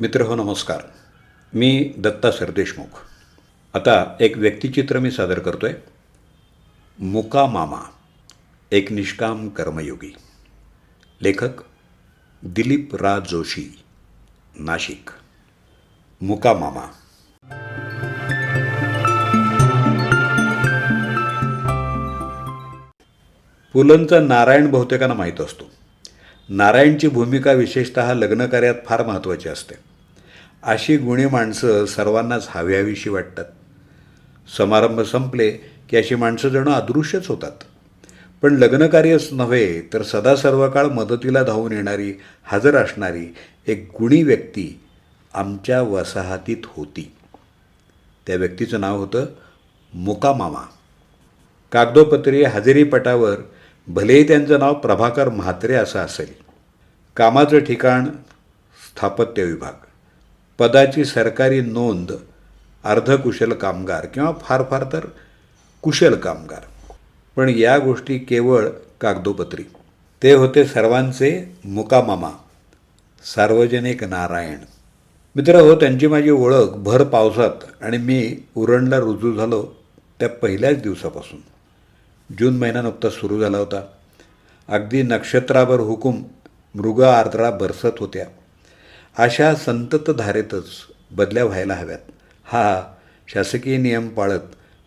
मित्र हो नमस्कार. मी दत्ता सरदेशमुख. आता एक व्यक्तिचित्र मी सादर करतो आहे मुका मामा एक निष्काम कर्मयोगी. लेखक दिलीप रा जोशी नाशिक. मुका मामा. पुलंचा नारायण बहुतेकांना माहीत असतो. नारायणची भूमिका विशेषतः लग्नकार्यात फार महत्त्वाची असते. अशी गुणी माणसं सर्वांनाच हव्याविषयी वाटतात. समारंभ संपले की अशी माणसं जणू अदृश्यच होतात. पण लग्नकार्यच नव्हे तर सदा सर्व काळ मदतीला धावून येणारी हजर असणारी एक गुणी व्यक्ती आमच्या वसाहतीत होती. त्या व्यक्तीचं नाव होतं मुकामामा. कागदोपत्री हजेरीपटावर भलेही त्यांचं नाव प्रभाकर म्हात्रे असं असेल कामाचं ठिकाण स्थापत्य विभाग पदाची सरकारी नोंद अर्धकुशल कामगार किंवा फार फार तर कुशल कामगार. पण या गोष्टी केवळ कागदोपत्री. ते होते सर्वांचे मुकामामा सार्वजनिक नारायण. मित्र हो त्यांची माझी ओळख भर पावसात आणि मी उरणला रुजू झालो त्या पहिल्याच दिवसापासून. जून महिना नुकताच सुरू झाला होता. अगदी नक्षत्रावर हुकूम मृग आर्द्रा बरसत होत्या. अशा संततधारेतच बदल्या व्हायला हव्यात. हा शासकीय नियम पाळत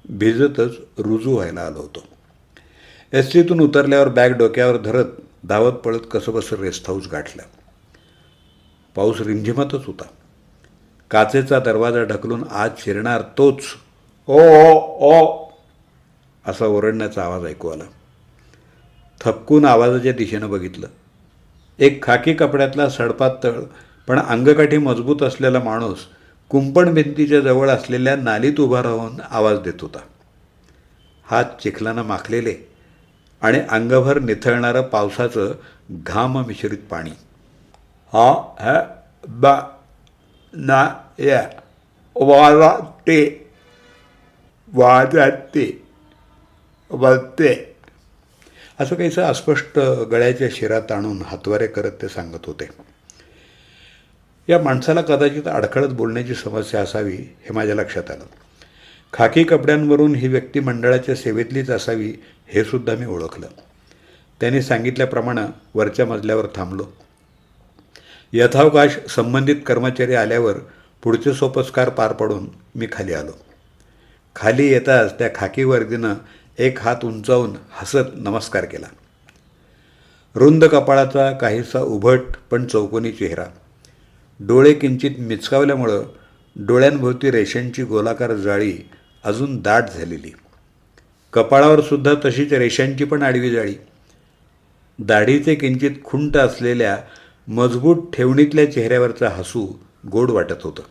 भिजतच रुजू व्हायला आलो होतो. एस टीतून उतरल्यावर बॅग डोक्यावर धरत धावत पळत कसंबसं रेस्ट हाऊस गाठलं. पाऊस रिमझिमतच होता. काचेचा दरवाजा ढकलून आज शिरणार तोच. ओ ओ ओ असा ओरडण्याचा आवाज ऐकू आला. थपकून आवाजाच्या दिशेनं बघितलं. एक खाकी कपड्यातला सडपातळ पण अंगकाठी मजबूत असलेला माणूस कुंपण भिंतीच्या जवळ असलेल्या नालीत उभा राहून आवाज देत होता. हात चिखलानं माखलेले आणि अंगभर निथळणारं पावसाचं घाम मिश्रित पाणी. हा ह बा ना या वाजते वाजते वळते असं काहीसं अस्पष्ट गळ्याच्या शिरात आणून हातवारे करत ते सांगत होते. या माणसाला कदाचित अडखळत बोलण्याची समस्या असावी हे माझ्या लक्षात आलं. खाकी कपड्यांवरून ही व्यक्ती मंडळाच्या सेवेतलीच असावी हे सुद्धा मी ओळखलं. त्यांनी सांगितल्याप्रमाणे वरच्या मजल्यावर थांबलो. यथावकाश संबंधित कर्मचारी आल्यावर पुढचे सोपस्कार पार पडून मी खाली आलो. खाली येताच त्या खाकी वर्दीनं एक हात उंचावून हसत नमस्कार केला. रुंद कपाळाचा काहीसा उभट पण चौकोनी चेहरा. डोळे किंचित मिचकावल्यामुळं डोळ्यांभोवती रेषांची गोलाकार जाळी अजून दाट झालेली. कपाळावर सुद्धा तशीच रेषांची पण आडवी जाळी. दाढीचे किंचित खुंट असलेल्या मजबूत ठेवणीतल्या चेहऱ्यावरचा हसू गोड वाटत होतं.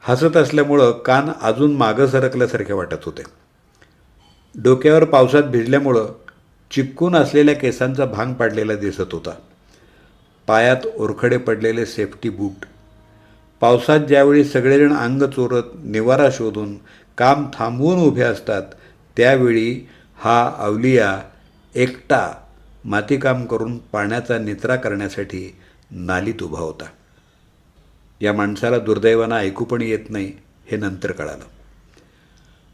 हसत असल्यामुळं कान अजून मागं सरकल्यासारखे वाटत होते. डोक्यावर पावसात भिजल्यामुळं चिपकून असलेल्या केसांचा भांग पाडलेला दिसत होता. पायात ओरखडे पडलेले सेफ्टी बूट पावसात ज्यावेळी सगळेजण अंग चोरत निवारा शोधून काम थांबवून उभे असतात त्यावेळी हा अवलिया एकटा मातीकाम करून पाण्याचा निचरा करण्यासाठी नालीत उभा होता. या माणसाला दुर्दैवानं ऐकू पण येत नाही हे नंतर कळालं.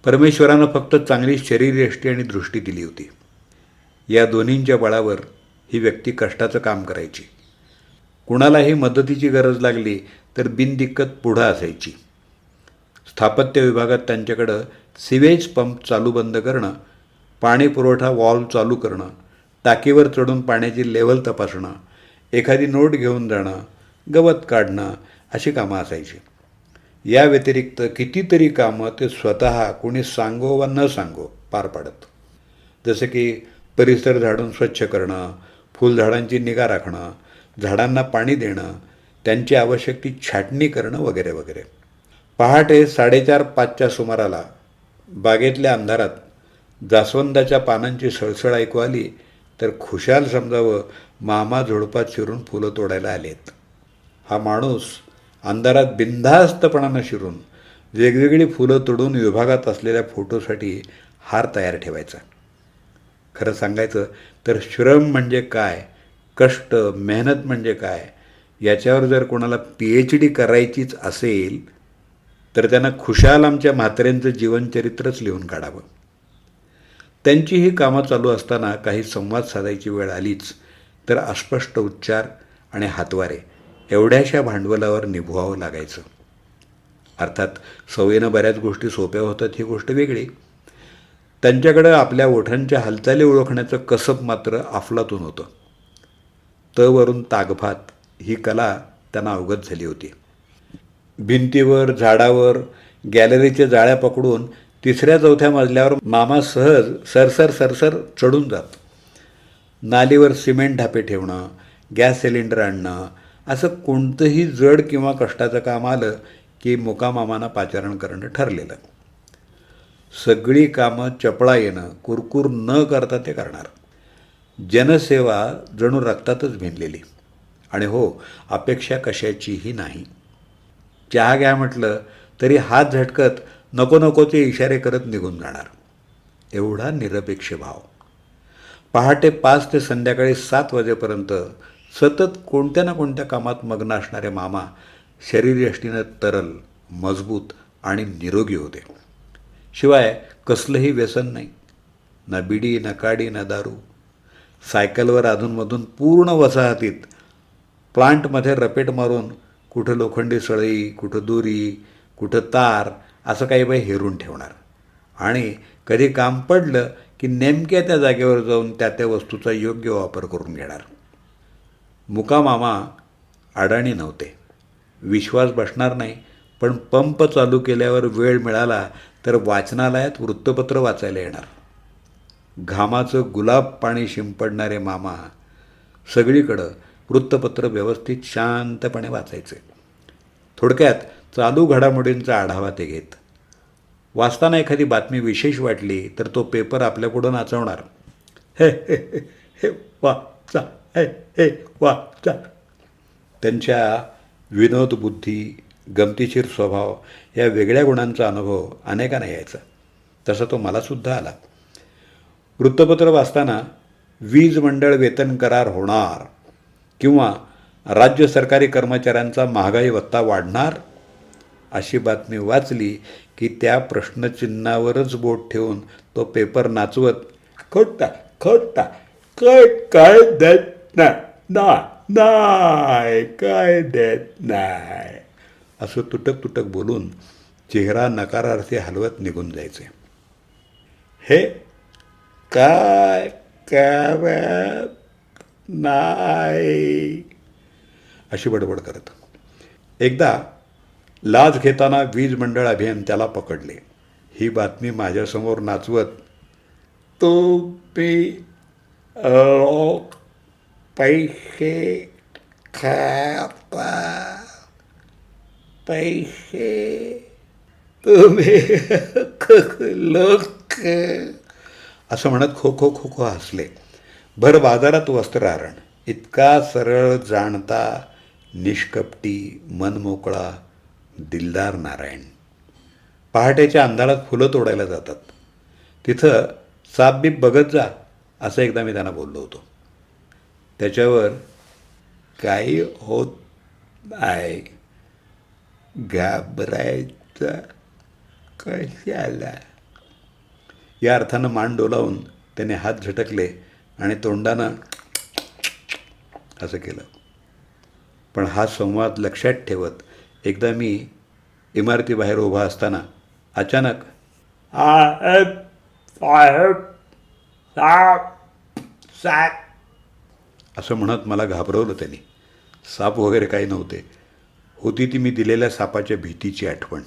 परमेश्वरानं फक्त चांगली शरीरयष्टी आणि दृष्टी दिली होती. या दोन्हींच्या बळावर ही व्यक्ती कष्टाचं काम करायची. कुणालाही मदतीची गरज लागली तर बिनदिक्कत पुढं असायची. स्थापत्य विभागात त्यांच्याकडं सिवेज पंप चालू बंद करणं पाणी पुरवठा वॉल्व चालू करणं टाकीवर चढून पाण्याची लेवल तपासणं एखादी नोट घेऊन जाणं गवत काढणं अशी कामं असायची. या व्यतिरिक्त कितीतरी कामं ते स्वतः कोणी सांगो वा न सांगो पार पाडत. जसं की परिसर झाडून स्वच्छ करणं फुलझाडांची निगा राखणं झाडांना पाणी देणं त्यांची आवश्यक ती छाटणी करणं वगैरे वगैरे. पहाटे साडेचार पाचच्या सुमाराला बागेतल्या अंधारात जास्वंदाच्या पानांची सळसळ ऐकू आली तर खुशाल समजावं मामा झोडपात शिरून फुलं तोडायला आलेत. हा माणूस अंधारात बिंधास्तपणानं शिरून वेगवेगळी फुलं तोडून विभागात असलेल्या फोटोसाठी हार तयार ठेवायचा. खरं सांगायचं तर श्रम म्हणजे काय? कष्ट मेहनत म्हणजे काय? याच्यावर जर कोणाला पी एच डी करायचीच असेल तर त्यांना खुशाल आमच्या म्हात्र्यांचं जीवनचरित्रच लिहून काढावं. त्यांची ही कामं चालू असताना काही संवाद साधायची वेळ आलीच तर अस्पष्ट उच्चार आणि हातवारे एवढ्याशा भांडवलावर निभवावं लागायचं. अर्थात सवयीनं बऱ्याच गोष्टी सोप्या होतात ही गोष्ट वेगळी. त्यांच्याकडं आपल्या ओठांच्या हालचाली ओळखण्याचं कसब मात्र अफलातून होतं. तवरून तागभात ही कला त्यांना अवगत झाली होती. भिंतीवर झाडावर गॅलरीच्या जाळ्या पकडून तिसऱ्या चौथ्या मजल्यावर मामा सहज सरसर सरसर चढून जात. नालीवर सिमेंट ढापे ठेवणं गॅस सिलेंडर आणणं असं कोणतंही जड किंवा कष्टाचं काम आलं की मुकामामानं पाचारण करणं ठरलेलं. सगळी कामं चपळा येणं कुरकुर न करता ते करणार. जनसेवा जणू रक्तातच भिनलेली. आणि हो अपेक्षा कशाचीही नाही. चहा घ्या म्हटलं तरी हात झटकत नको नकोचे इशारे करत निघून जाणार. एवढा निरपेक्ष भाव. पहाटे पाच ते संध्याकाळी सात वाजेपर्यंत सतत कोणत्या ना कोणत्या कामात मग्न असणारे मामा शरीरयष्टीनं तरल मजबूत आणि निरोगी होते. शिवाय कसलंही व्यसन नाही. ना बिडी ना काडी ना दारू. सायकलवर अधूनमधून पूर्ण वसाहतीत प्लांटमध्ये रपेट मारून कुठं लोखंडी सळई कुठं दोरी कुठं तार असं काही बाई हेरून ठेवणार. आणि कधी काम पडलं की नेमक्या त्या जागेवर जाऊन त्या त्या वस्तूचा योग्य वापर करून घेणार. मुकामामा अडाणी नव्हते. विश्वास बसणार नाही पण पंप चालू केल्यावर वेळ मिळाला तर वाचनालयात वृत्तपत्र वाचायला येणार. घामाचं गुलाब पाणी शिंपडणारे मामा सगळीकडं वृत्तपत्र व्यवस्थित शांतपणे वाचायचे. थोडक्यात चालू घडामोडींचा आढावा ते घेत. वाचताना एखादी बातमी विशेष वाटली तर तो पेपर आपल्यापुढं नाचवणार. हे हे हे, वा चा हे हे वाचा त्यांच्या विनोद बुद्धी गमतीशीर स्वभाव या वेगळ्या गुणांचा अनुभव अनेकांना यायचा. तसा तो मलासुद्धा आला. वृत्तपत्र वाचताना वीज मंडळ वेतन करार होणार किंवा राज्य सरकारी कर्मचाऱ्यांचा महागाई भत्ता वाढणार? अशी बातमी वाचली की त्या प्रश्नचिन्हावरच बोट ठेवून तो पेपर नाचवत खोटा खोटा काय काय देत ना नाही काय देत नाही असं तुटक तुटक बोलून चेहरा नकारार्थी हलवत निघून जायचे. हे काय करत नाही. अशी बडबड करत. एकदा लाच घेताना वीज मंडळ अभियंत्याला पकडले. ही बातमी माझ्यासमोर नाचवत तो पी पैसे खापा पैसे तुम्ही लोक असं म्हणत खो खो खो खो हसले. भर बाजारात वस्त्रारण इतका सरळ जाणता निष्कपटी मनमोकळा दिलदार नारायण. पहाटेच्या अंधारात फुलं तोडायला जातात. तिथं साप बीप बघत जा असं एकदा मी त्यांना बोललो होतो. त्याच्यावर काही होत आहे. घाबरायचं कशाला? या अर्थानं मान डोलावून त्याने हात झटकले आणि तोंडानं असं केलं. पण हा संवाद लक्षात ठेवत एकदा मी इमारतीबाहेर उभा असताना अचानक साहेब साहेब साहेब असं म्हणत मला घाबरवलं त्यांनी. साप वगैरे काही नव्हते. होती ती मी दिलेल्या सापाच्या भीतीची आठवण.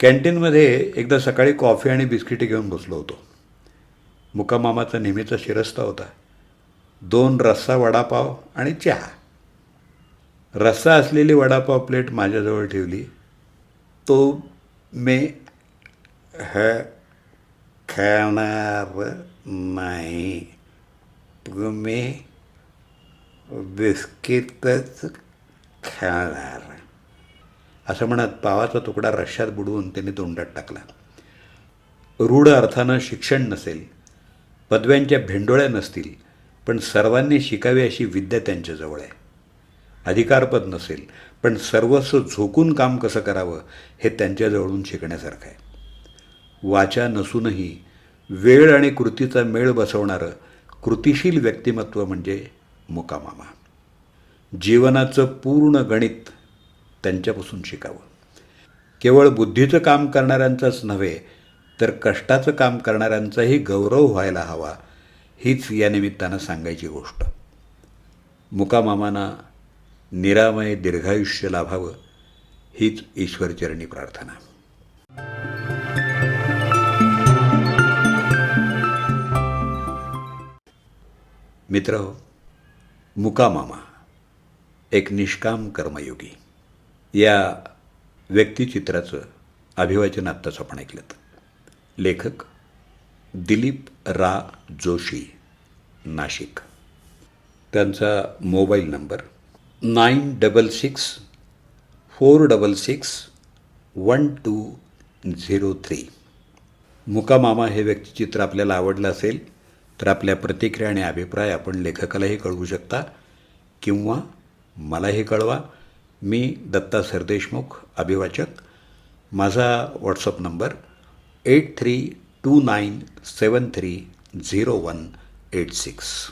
कॅन्टीनमध्ये एकदा सकाळी कॉफी आणि बिस्किटे घेऊन बसलो होतो. मुकामामाचा नेहमीचा शिरस्ता होता. दोन रस्सा वडापाव आणि चहा. रस्सा असलेली वडापाव प्लेट माझ्याजवळ ठेवली. तो मी ह खाणार नाही. तुम्ही बिस्किटच खाणार असं म्हणत पावाचा तुकडा रश्श्यात बुडवून त्यांनी तोंडात टाकला. रूढ अर्थानं शिक्षण नसेल पदव्यांच्या भेंडोळ्या नसतील पण सर्वांनी शिकावी अशी विद्या त्यांच्याजवळ आहे. अधिकारपद नसेल पण सर्वस्व झोकून काम कसं करावं हे त्यांच्याजवळून शिकण्यासारखं आहे. वाचा नसूनही वेळ आणि कृतीचा मेळ बसवणारं कृतिशील व्यक्तिमत्व म्हणजे मुकामामा. जीवनाचं पूर्ण गणित त्यांच्यापासून शिकावं. केवळ बुद्धीचं काम करणाऱ्यांचंच नव्हे तर कष्टाचं काम करणाऱ्यांचाही गौरव व्हायला हवा हीच या निमित्तानं सांगायची गोष्ट. मुकामामांना निरामय दीर्घायुष्य लाभावं हीच ईश्वरचरणी प्रार्थना. मित्र मुकामामा एक निष्काम कर्मयोगी. या व्यक्तिचित्राचं अभिवाचन आत्ताच आपण ऐकलं लेखक दिलीप रा जोशी नाशिक. त्यांचा mobile number nine double six four double six one two zero three. मुकामामा हे व्यक्तिचित्र आपल्याला आवडलं असेल तर आपल्या प्रतिक्रिया आणि अभिप्राय आपण लेखकालाही कळवू शकता किंवा मलाही कळवा. मी दत्ता सरदेशमुख अभिवाचक. माझा WhatsApp number eight three two nine seven three zero one eight six.